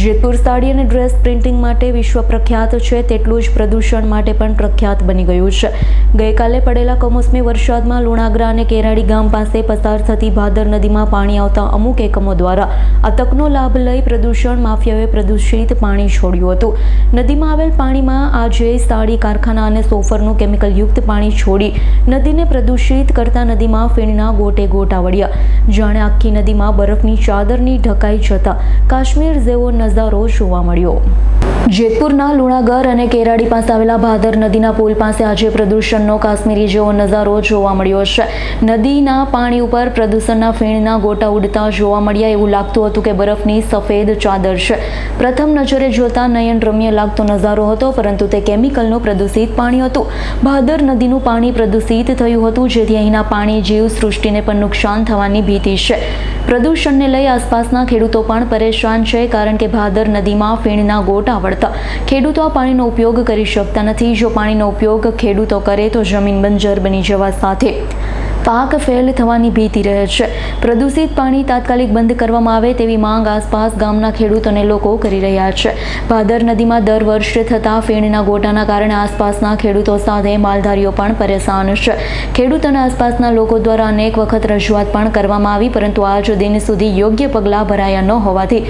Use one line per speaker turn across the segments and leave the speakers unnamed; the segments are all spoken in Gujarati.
જેતપુર સાડી અને ડ્રેસ પ્રિન્ટિંગ માટે વિશ્વ પ્રખ્યાત છે, તેટલું જ પ્રદૂષણ માટે પણ પ્રખ્યાત બની ગયું છે. ગઈકાલે પડેલા કમોસમી વરસાદમાં લુણાગરા અને કેરાડી ગામ પાસે પસાર થતી ભાદર નદીમાં પાણી આવતા અમુક એકમો દ્વારા આ તકનો લાભ લઈ પ્રદૂષણ માફિયાઓએ પ્રદૂષિત પાણી છોડ્યું હતું. નદીમાં આવેલ પાણીમાં આજે સાડી, કારખાના અને સોફરનું કેમિકલયુક્ત પાણી છોડી નદીને પ્રદૂષિત કરતા નદીમાં ફીણના ગોટે ગોટ આવડ્યા. જાણે આખી નદીમાં બરફની ચાદરની ઢકાઈ જતા કાશ્મીર જેવો નજારો જોવા મળ્યો. જેતપુરના લુણાગર અને કેરાડી પાસે આવેલા ભાદર નદીના પુલ પાસે આજે પ્રદૂષણનો કાશ્મીરી જેવો નજારો જોવા મળ્યો છે. નદીના પાણી ઉપર પ્રદૂષણના ફીણના ગોટા ઉડતા જોવા મળ્યા એવું લાગતું હતું કે બરફની સફેદ ચાદર છે. પ્રથમ નજરે જોતા નયન રમ્ય લાગતો નજારો હતો, પરંતુ તે કેમિકલનું પ્રદૂષિત પાણી હતું. ભાદર નદીનું પાણી પ્રદૂષિત થયું હતું, જેથી અહીંના પાણી જીવ સૃષ્ટિને પણ નુકસાન થવાની ભીતિ છે. પ્રદૂષણને લઈ આસપાસના ખેડૂતો પણ પરેશાન છે, કારણ કે ભાદર નદીમાં ફીણના ગોટા વળતા ખેડૂતો આ પાણીનો ઉપયોગ કરી શકતા નથી. જો પાણીનો ઉપયોગ ખેડૂતો કરે તો જમીન બંજર બની જવા સાથે પાક ફેલ થવાની ભીતિ રહે છે. પ્રદૂષિત પાણી તાત્કાલિક બંધ કરવામાં આવે તેવી માંગ આસપાસ ગામના ખેડૂતોને લોકો કરી રહ્યા છે. ભાદર નદીમાં દર વર્ષે થતા ફેણના ગોટાના કારણે આસપાસના ખેડૂતો સાથે માલધારીઓ પણ પરેશાન છે. ખેડૂત અને આસપાસના લોકો દ્વારા અનેક વખત રજૂઆત પણ કરવામાં આવી, પરંતુ આજ દિન સુધી યોગ્ય પગલાં ભરાયા ન હોવાથી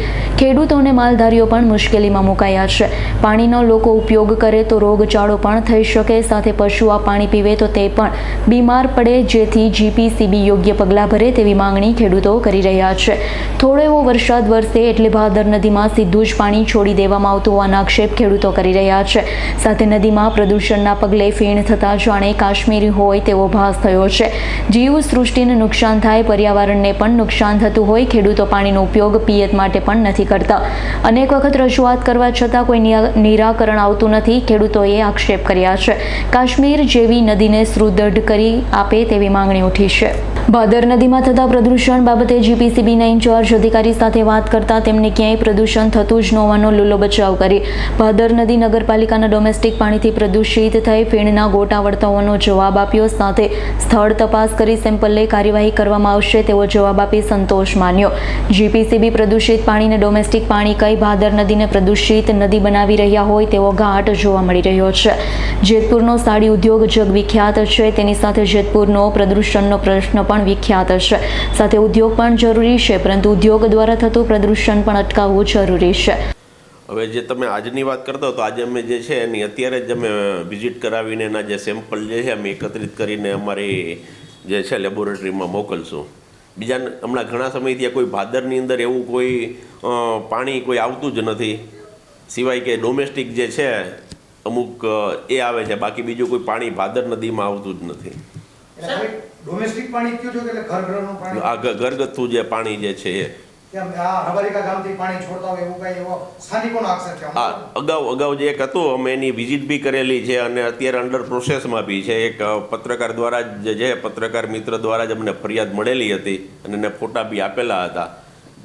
ખેડૂતો અને માલધારીઓ પણ મુશ્કેલીમાં મુકાયા છે. પાણીનો લોકો ઉપયોગ કરે તો રોગચાળો પણ થઈ શકે, સાથે પશુ આ પાણી પીવે તો તે પણ બીમાર પડે, જેથી જીપીસીબી યોગ્ય પગલાં ભરે તેવી માંગણી ખેડૂતો કરી રહ્યા છે. થોડો એવો વરસાદ વરસે એટલે ભાદર નદીમાં સીધું જ પાણી છોડી દેવામાં આવતું હોવાના આક્ષેપ ખેડૂતો કરી રહ્યા છે. સાથે નદીમાં પ્રદૂષણના પગલે ફીણ થતાં જાણે કાશ્મીરી હોય તેવો ભાસ થયો છે. જીવ સૃષ્ટિને નુકસાન થાય, પર્યાવરણને પણ નુકસાન થતું હોય, ખેડૂતો પાણીનો ઉપયોગ પિયત માટે પણ નથી કરતા. અનેક વખત રજૂઆત કરવા છતાં કોઈ નિરાકરણ આવતું નથી, ખેડૂતોએ આક્ષેપ કર્યા છે. કાશ્મીર જેવી નદીને સુદૃઢ કરી આપે તેવી માંગણી ઉઠી છે. ભાદર નદીમાં થતા પ્રદૂષણ બાબતે જીપીસીબીના ઇન્ચાર્જ અધિકારી સાથે વાત કરતા તેમને ક્યાંય પ્રદૂષણ થતું જ ન હોવાનો લૂલો બચાવ કરી. ભાદર નદી નગરપાલિકાના ડોમેસ્ટિક પાણીથી પ્રદૂષિત થઈ ફીણના ગોટા વળતા હોવાનો જવાબ આપ્યો. સાથે સ્થળ તપાસ કરી સેમ્પલ લઈ કાર્યવાહી કરવામાં આવશે તેવો જવાબ આપી સંતોષ માન્યો. જીપીસીબી પ્રદૂષિત પાણીને ડોમેસ્ટિક પાણી કઈ ભાદર નદીને પ્રદૂષિત નદી બનાવી રહ્યા હોય તેવો ઘાટ જોવા મળી રહ્યો છે. જેતપુરનો સાડી ઉદ્યોગ જગવિખ્યાત છે. તેની સાથે જેતપુરનો પ્રદૂષણનો પ્રશ્ન પણ વિખ્યાત છે સાથે ઉદ્યોગ પણ જરૂરી છે, પરંતુ ઉદ્યોગ દ્વારા થતું પ્રદૂષણ પણ અટકાવવું જરૂરી છે.
હવે જે તમે આજની વાત કરતા હો, તો આજે અમે જે છે, એની અત્યારે જ અમે વિઝિટ કરાવીને એના જે સેમ્પલ જે છે, અમે એકત્રિત કરીને અમારી જે છે લેબોરેટરીમાં મોકલશું. બીજા હમણાં ઘણા સમયથી કોઈ ભાદરની અંદર એવું કોઈ પાણી કોઈ આવતું જ નથી. સિવાય કે ડોમેસ્ટિક જે છે, અમુક એ આવે છે, બાકી બીજું કોઈ પાણી ભાદર નદીમાં આવતું જ નથી.
ડોમેસ્ટિક પાણી કયો છો એટલે ઘર ઘરનું પાણી?
આ ઘરગથ્થુ જે પાણી જે છે એ. અગાઉ અગાઉ જે એક હતું અમે એની વિઝિટ બી કરેલી છે અને અત્યારે અંડર પ્રોસેસમાં બી છે. એક પત્રકાર દ્વારા જ જે પત્રકાર મિત્ર દ્વારા જ અમને ફરિયાદ મળેલી હતી અને એને ફોટા બી આપેલા હતા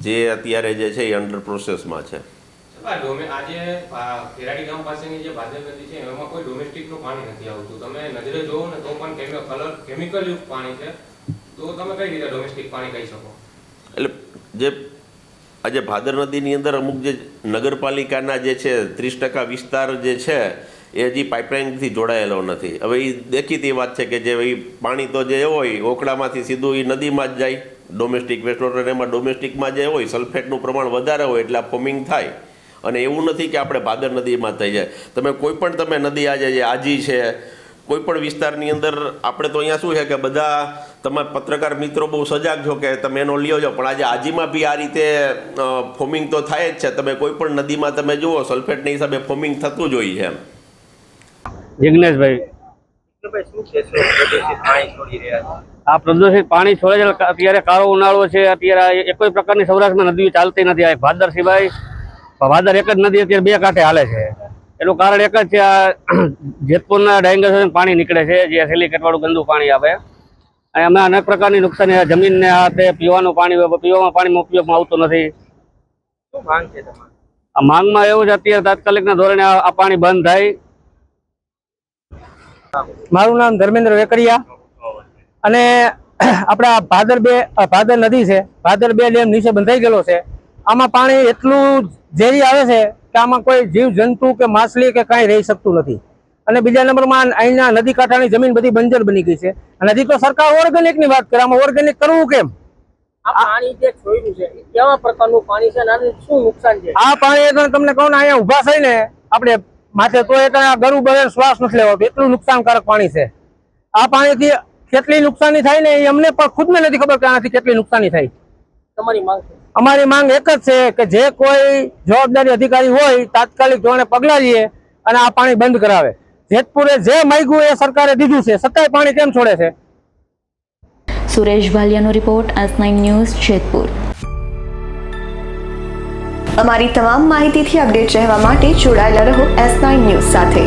જે અત્યારે જે છે એ અંડર પ્રોસેસમાં છે.
આજે આ ગામ પાસેની જે ભાદર નદી છે, એમાં કોઈ ડોમેસ્ટિકનું પાણી નથી આવતું. તમે નજરે જોવો ને, તો પણ કલર કેમિકલ યુક્ત પાણી છે. તો તમે કઈ રીતે ડોમેસ્ટિક પાણી કહી શકો?
એટલે જે આજે ભાદર નદીની અંદર અમુક જે નગરપાલિકાના જે છે, ત્રીસ ટકા વિસ્તાર જે છે, એ હજી પાઇપલાઇનથી જોડાયેલો નથી. હવે એ દેખીતી વાત છે કે જે પાણી તો જે હોય ઓકડામાંથી સીધું એ નદીમાં જ જાય. ડોમેસ્ટિક વેસ્ટ વોટર એમાં ડોમેસ્ટિકમાં જે હોય સલ્ફેટનું પ્રમાણ વધારે હોય એટલે ફોમિંગ થાય. અને એવું નથી કે આપણે ભાદર નદીમાં થઈ જાય. તમે કોઈ પણ તમે નદી આજે જે આજી છે કોઈ પણ વિસ્તારની અંદર આપણે તો અહીંયા શું છે કે બધા તમારા પત્રકાર મિત્રો બહુ સજાગ છો કે તમે એનો લ્યો છો પણ આજે આજીમાં બી આ રીતે ફોમિંગ તો થાય જ છે. તમે કોઈ પણ નદીમાં તમે જુઓ સલ્ફેટના હિસાબે ફોમિંગ થતું જ હોય છે એમ.
જિગ્નેશભાઈ.
ભાઈ શું કહેશો પ્રદૂષિત પાણી છોડી રહ્યા
આ પ્રદૂષિત પાણી છોડે છે. અત્યારે કાળો ઉનાળો છે. અત્યારે કોઈ પ્રકારની સૌરાષ્ટ્રમાં નદીઓ ચાલતી નથી. આ ભાદર સિવાય ભાદર એક જ નદી અત્યારે બે કાંઠે હાલે છે. એનું કારણ એક જ છે આ જેતપુરના ડાયંગર પાણી નીકળે છે જે સિલિકેટવાળું ગંદુ પાણી આવે અને અમે અનેક પ્રકારની નુકસાની આ જમીનને આ તે પીવાનું પાણી પીવામાં પાણીમાં ઉપયોગમાં આવતું નથી.
શું માંગ છે
આ માંગમાં એવું છે અત્યારે તાત્કાલિકના ધોરણે આ આ પાણી બંધ થાય.
મારું નામ ધર્મેન્દ્ર વેકરિયા. અને આપણા ભાદર બે ભાદર નદી છે. ભાદર બે ડેમ નીચે બંધાઈ ગયેલો છે. આમાં પાણી એટલું ઝેરી આવે છે કે આમાં કોઈ જીવ જંતુ કે માછલી કે કાંઈ રહી શકતું નથી. અને બીજા નંબરમાં અહીંના નદી કાંઠાની જમીન બધી બંજર બની ગઈ છે. અને હજી તો સરકાર ઓર્ગેનિકની વાત કરે આમાં ઓર્ગેનિક કરવું કેમ?
આ પાણી
તમને કહું ને અહીંયા ઊભા થઈને આપણે માથે તો એ ગરુ બરે શ્વાસ નથી લેવાતો એટલું નુકસાનકારક પાણી છે. આ પાણીથી કેટલી નુકસાની થાય ને એ અમને પણ ખુદને નથી ખબર કે આનાથી કેટલી નુકસાની થાય.
તમારી માંગ છે?
અમારી માંગ એક જ છે કે જે કોઈ જવાબદારી અધિકારી હોય તાત્કાલિક ધોરણે પગલાં લઈએ અને આ પાણી બંધ કરાવે. જેતપુરે જે માગ્યું એ સરકારે દીધું છે. સત્તાએ પાણી કેમ છોડે છે?
Suresh ભાલિયાનો report S nine news Jetpur.
અમારી તમામ માહિતીથી અપડેટ રહેવા માટે જોડાયેલા રહો એસ નાઇન ન્યૂઝ સાથે.